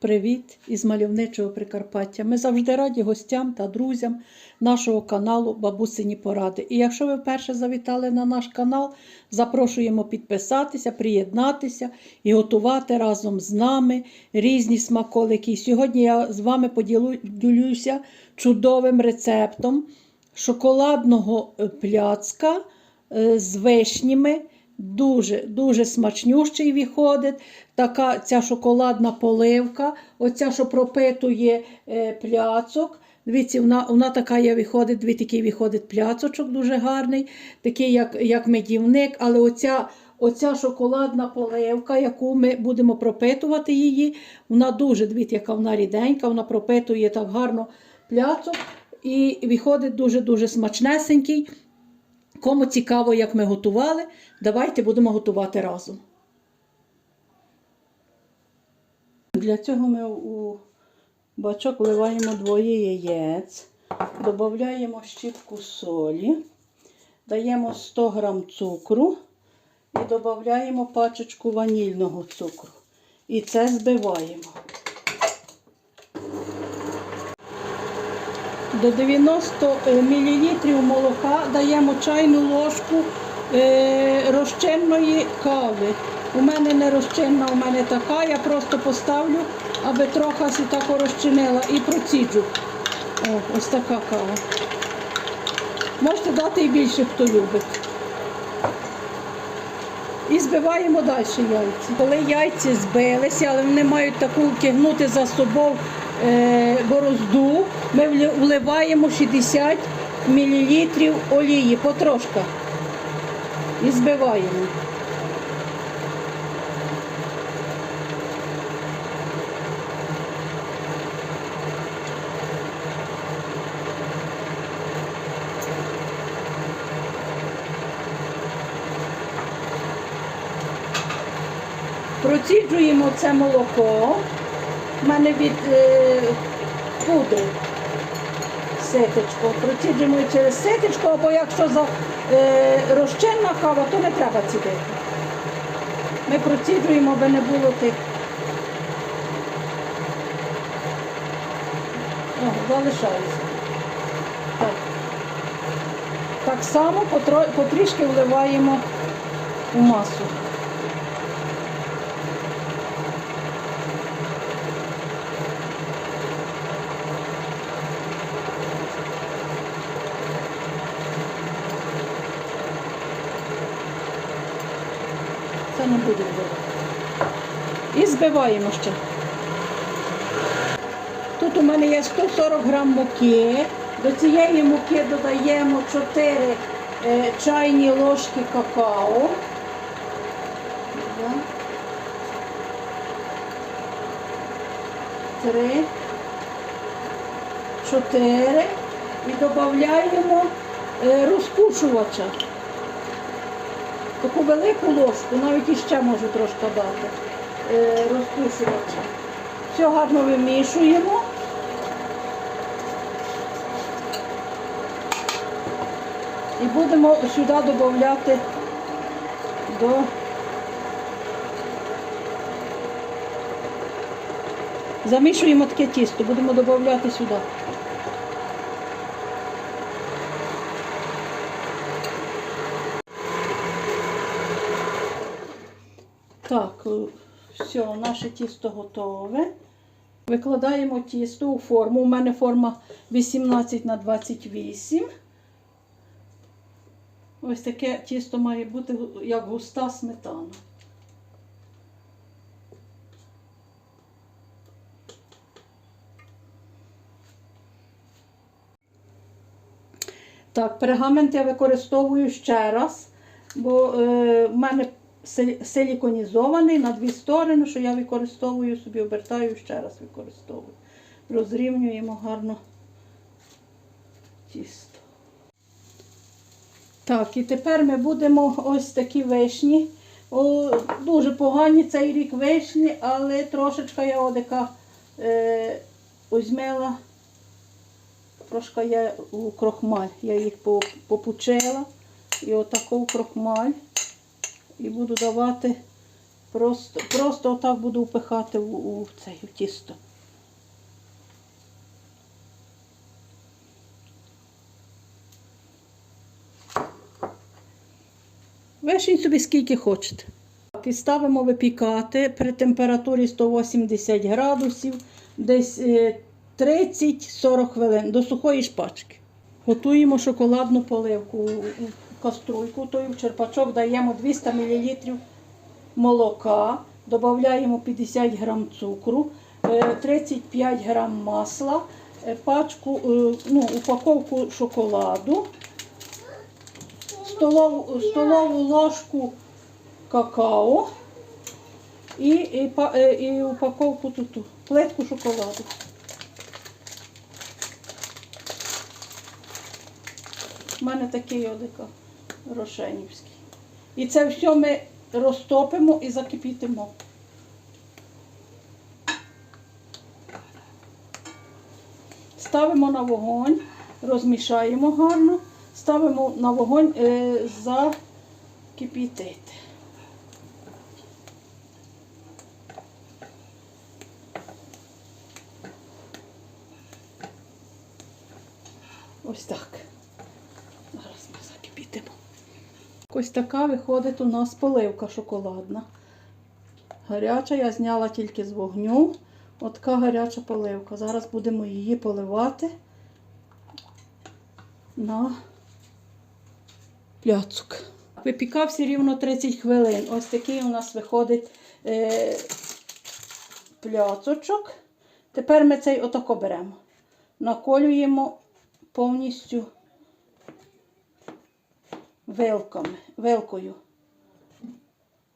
Привіт із мальовничого Прикарпаття. Ми завжди раді гостям та друзям нашого каналу Бабусині Поради. І якщо ви вперше завітали на наш канал, запрошуємо підписатися, приєднатися і готувати разом з нами різні смаколики. І сьогодні я з вами поділюся чудовим рецептом шоколадного пляцка е, з вишнями. Дуже дуже смачнющий виходить. Така ця шоколадна поливка, оця, що пропитує е, пляцок. Дивіться, вона вона така є виходить, дві такий виходить пляцочок дуже гарний, такий, як як медівник. Але оця оця шоколадна поливка, яку ми будемо пропитувати її, вона дуже дивіться, яка вона ріденька, вона пропитує так гарно пляцок і виходить дуже-дуже смачнесенький. Кому цікаво, як ми готували, давайте будемо готувати разом. Для цього ми у бачок вливаємо двоє яєць, додаємо щіпку солі, даємо 100 г цукру і додаємо пачечку ванільного цукру. І це збиваємо. До 90 мл молока даємо чайну ложку е, розчинної кави. У мене не розчинна, у мене така. Я просто поставлю, аби трохи так розчинила і проціджу. О, ось така кава. Можете дати і більше, хто любить. І збиваємо далі яйці. Коли яйці збилися, але вони мають таку тягнути за собою е, борозду, ми вливаємо 60 мл олії потрошка. І збиваємо. Проціджуємо це молоко. У мене від е, пудри ситечко. Проціджуємо через ситечко, або якщо за е, розчинна кава, то не треба цідити. Ми проціджуємо, аби не було тих. О, залишається. Так. так само потрішки вливаємо у масу. Це не буде вбивати. І збиваємо ще. Тут у мене є 140 грам муки. До цієї муки додаємо 4 е, чайні ложки какао. Три. Чотири. І додаємо е, розпушувача. Таку велику ложку, навіть іще можу трошки дати е. Все гарно вимішуємо. І будемо сюди додати до замішуємо таке тісто, будемо додати сюди. Так, е, все, наше тісто готове. Викладаємо тісто у форму. У мене форма 18 на 28. Ось таке тісто має бути як густа сметана. Так, пергамент я використовую ще раз, бо е, в мене силіконізований на дві сторони, що я використовую собі, обертаю ще раз використовую. Розрівнюємо гарно тісто. Так, і тепер ми будемо ось такі вишні. О, дуже погані цей рік вишні, але трошечка я одика е, озьмела, трошки я у крохмаль. Я їх попучила і отаку крохмаль. І буду давати Просто, просто отак буду впихати у, у цей у тісто. Вишень собі скільки хочете. І ставимо випікати при температурі 180 градусів, десь е, 30-40 хвилин до сухої шпачки. Готуємо шоколадну поливку каструльку. То в черпачок даємо 200 мл молока, додаємо 50 грам цукру, е, 35 грам масла, е, пачку, е, ну, упаковку шоколаду, столову, столову ложку какао і, і, е, і упаковку тут, плитку шоколаду. У мене такий одика рошенівський. І це все ми розтопимо і закипітимо. Ставимо на вогонь, розмішаємо гарно, ставимо на вогонь е, закипітити. Ось так. Зараз ми закипітимо. Ось така виходить у нас поливка шоколадна. Гаряча, я зняла тільки з вогню. От гаряча поливка. Зараз будемо її поливати на пляцок. Випікався рівно 30 хвилин. Ось такий у нас виходить е, пляцочок. Тепер ми цей отако беремо. Наколюємо повністю вилками, вилкою.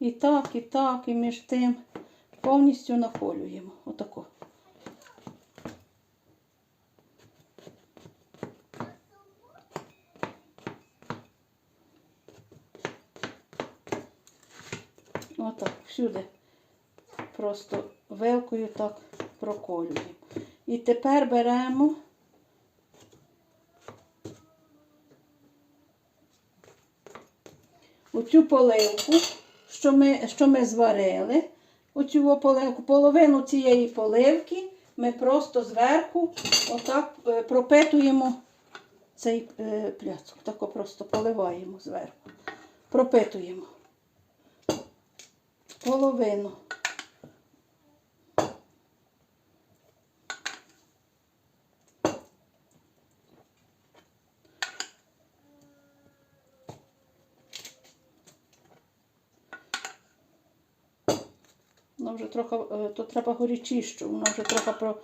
І так, і так, і між тим повністю наколюємо. Отако. Отак, всюди. Просто вилкою так проколюємо. І тепер беремо оцю поливку, що ми, що ми зварили, оцю поливку, половину цієї поливки ми просто зверху отак е, пропитуємо цей е, пляцок. Тако просто поливаємо зверху. Пропитуємо. Половину. Вона вже трохи, е, то треба горячішу, вона вже трохи про,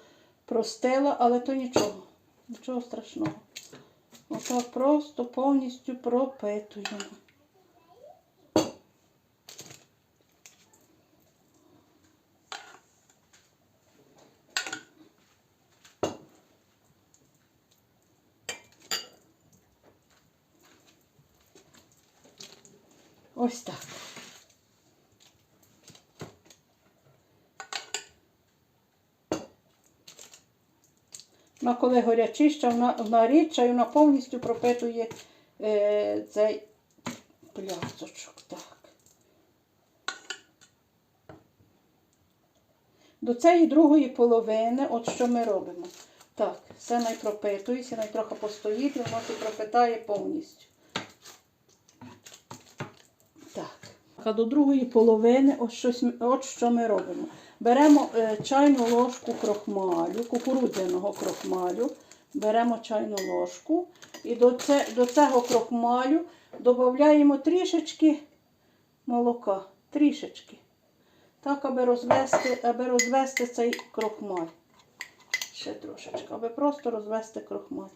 простила, але то нічого. Нічого страшного. Отак просто повністю пропитуємо. Ось так. Вона коли горячіша, вона, вона рідша і вона повністю пропитує е, цей пляцочок. Так. До цієї другої половини, от що ми робимо. Так, все найпропитується, най трохи постоїть, і воно це пропитає повністю. Так. А до другої половини, от, щось, от що ми робимо. Беремо е, чайну ложку крохмалю, кукурудзяного крохмалю. Беремо чайну ложку і до, це, до цього крохмалю додаємо трішечки молока. Трішечки. Так, аби розвести, аби розвести цей крохмаль. Ще трошечки, аби просто розвести крохмаль.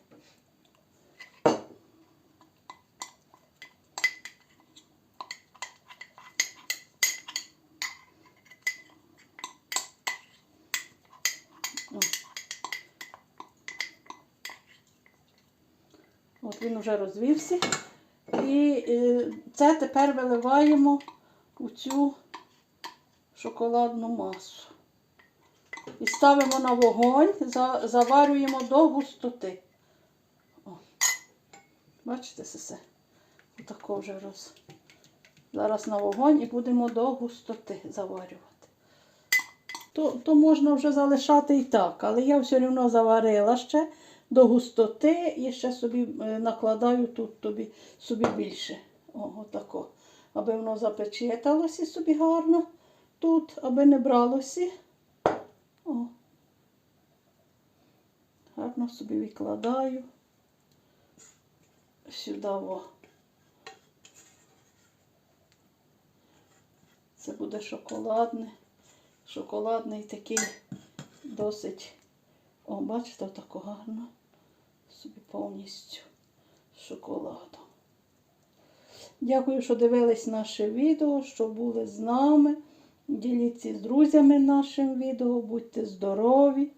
От він вже розвівся. І е, це тепер виливаємо у цю шоколадну масу. І ставимо на вогонь, заварюємо до густоти. О. Бачите, все? Отако вже роз, Зараз на вогонь і будемо до густоти заварювати. То, то можна вже залишати і так, але я все одно заварила ще до густоти і ще собі е, накладаю тут тобі, собі більше. О, отако. Аби воно запечеталося собі гарно тут, аби не бралося. О. Гарно собі викладаю сюди. Це буде шоколадне. Шоколадний такий досить. О, бачите, тако гарно. Собі повністю шоколадом. Дякую, що дивились наше відео, що були з нами. Діліться з друзями нашим відео. Будьте здорові.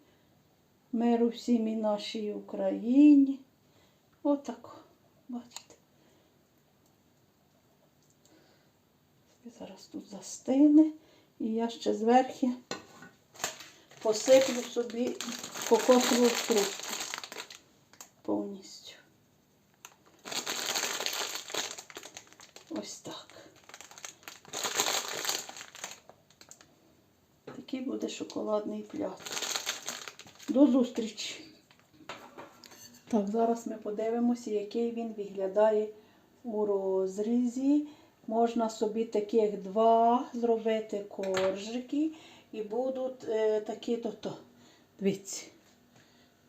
Миру всім і нашій Україні. Отако. Бачите. Зараз тут застине. І я ще зверху посиплю собі кокосову стружку повністю. Ось так. Такий буде шоколадний пляц. До зустрічі! Так, зараз ми подивимося, який він виглядає у розрізі. Можна собі таких два зробити коржики і будуть е, такі то-то. Дивіться,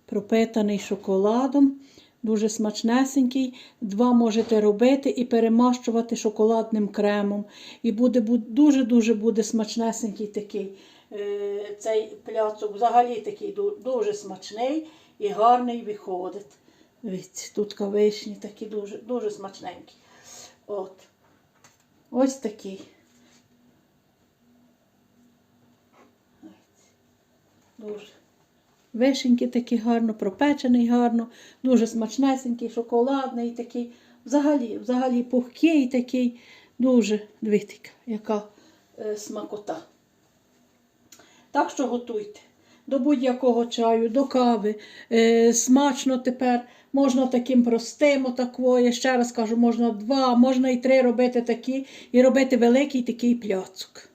пропитаний шоколадом, дуже смачнесенький. Два можете робити і перемащувати шоколадним кремом. І буде дуже-дуже буде смачнесенький такий цей пляцок. Взагалі такий дуже смачний і гарний виходить. Тут кавишні такі дуже, дуже смачненькі. От. Ось такий. Дуже. Вишенький такий гарно, пропечений гарно, дуже смачнесенький, шоколадний такий. Взагалі, взагалі пухкий такий, дуже дивіться, яка е, смакота. Так що готуйте. До будь-якого чаю, до кави. Е, смачно тепер. Можна таким простим, отакво. Я ще раз кажу, можна два, можна і три робити такі, і робити великий такий пляцок.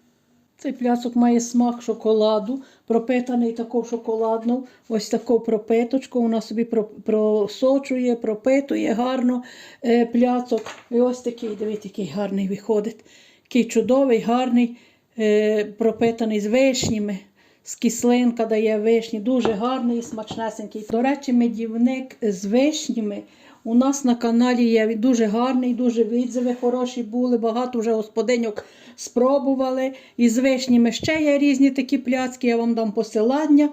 Цей пляцок має смак шоколаду, пропитаний таку шоколадну, ось таку пропиточку. Вона собі просочує, пропитує гарно е, пляцок. І ось такий, дивіться, який гарний виходить. Такий чудовий, гарний, е, пропитаний з вишнями. З кислинка дає вишні, дуже гарний і смачнесенький. До речі, медівник з вишнями у нас на каналі є дуже гарний, дуже відзиви хороші були. Багато вже господиньок спробували. І з вишнями ще є різні такі пляцки. Я вам дам посилання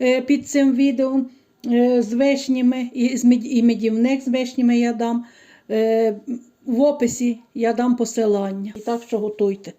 е, під цим відео е, з вишнями, і, медівник з вишнями я дам. Е, В описі я дам посилання. І так що готуйте.